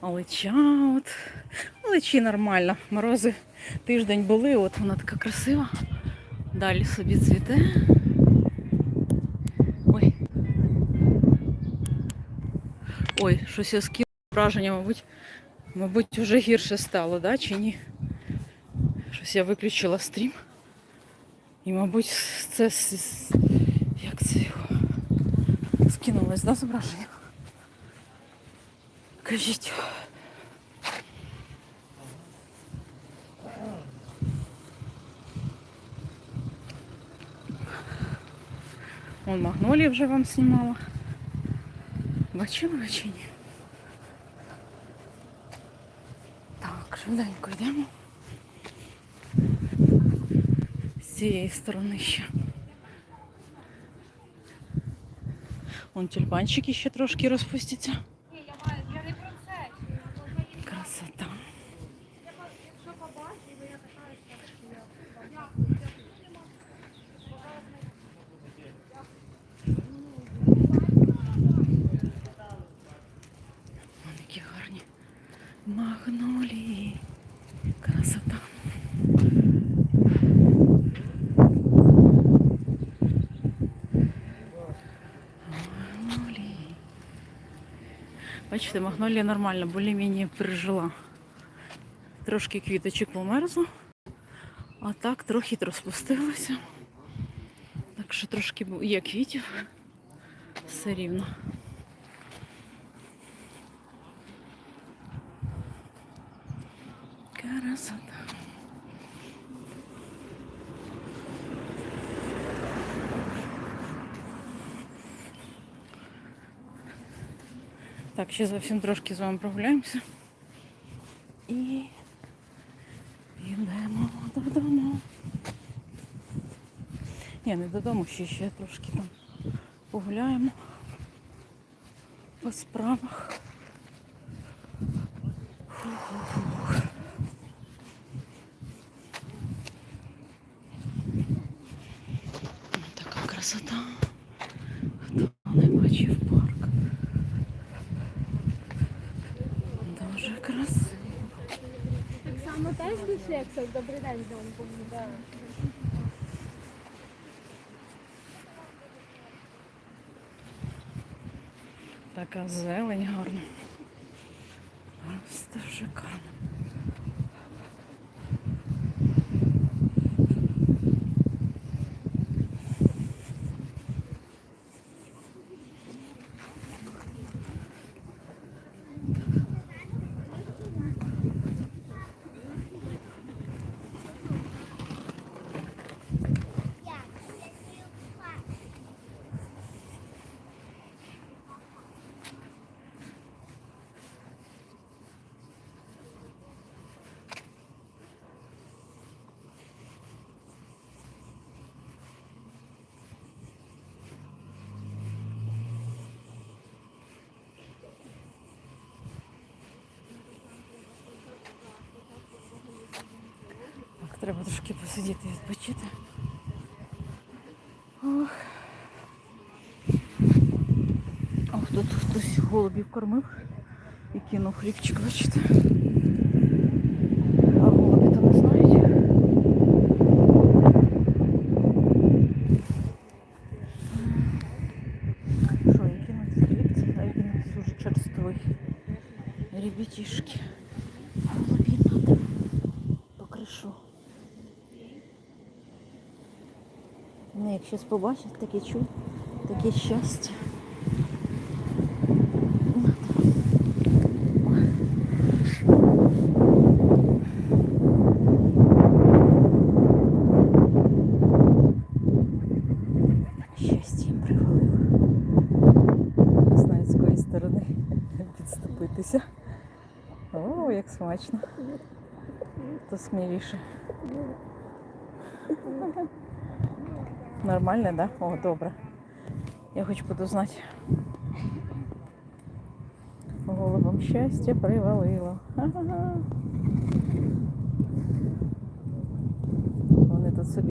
Алича от. Аличі нормально. Морози тиждень були, от вона така красива. Далі собі цвіте. Ой. Ой, щось я скинула враження, мабуть, мабуть, вже гірше стало, да, чи ні? Щось я виключила стрім. І, мабуть, це як це його? Скинулось, да, зображення? Кажіть. Вон магнолії вже вам знімала. Бачили ви чи ні? Так, швиденько йдемо. З цієї сторони ще. Вон тюльпанчики ще трошки розпустяться. Магнолії. Красота. Магнолії. Бачите, магнолія нормально, більш-менш пережила. Трошки квіточок померзло, а так трохи розпустилося. Так що трошки є квітів. Все рівно. Красота. Так, ще зовсім трошки з вами прогуляємося. І йдемо додому. Ні, не додому, ще ще трошки там погуляємо по справах. Фу-фу-фу. Ось Така красота. Хто не бачив парк. Дуже красиво. Так само теж дислексор, добрий день знову повідомляю. Така зелень гарна. Просто шикарно. Треба трошки посидіти і відпочити. Ох. Ох, тут хтось голубів кормив і кинув хлібчик, бачите. А голуби то не знають. Що, їм кинути хлібці, а він дуже черствий. Ребятишки. Ну, як щось побачить, таке чу, таке щастя. Щастя їм привалило. Не знаю, з якої. О, як смачно. То сміліше. Нормально, да? О, добре. Я хоч буду знати. Головам щастя привалило. Ха-ха-ха. Вони тут собі.